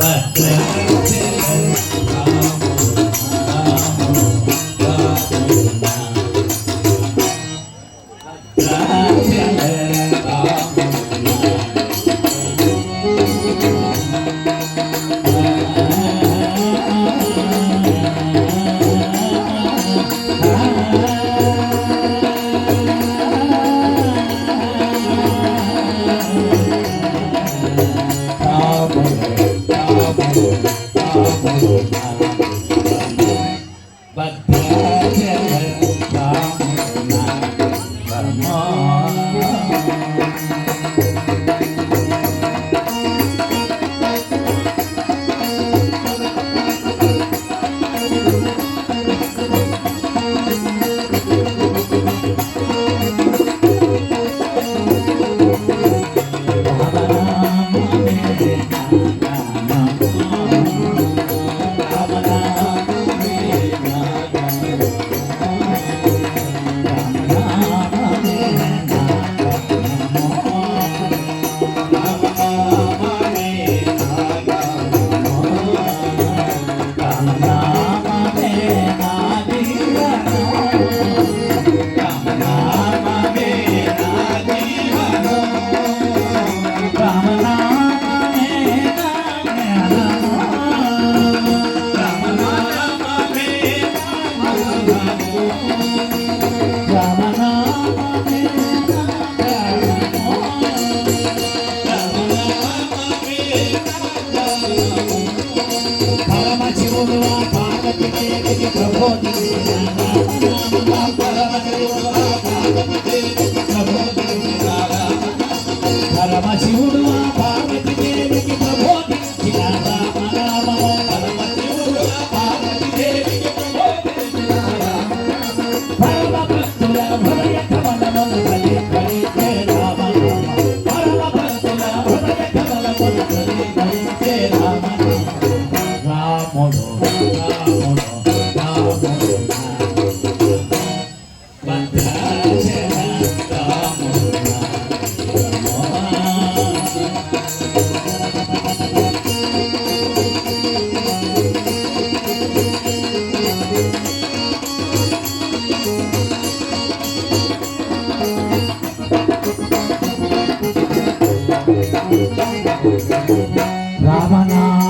Yeah. పరమశివుడు ఆ Parvati Rama Rama Rama Ramana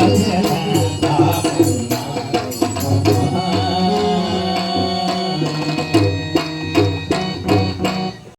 Yeah.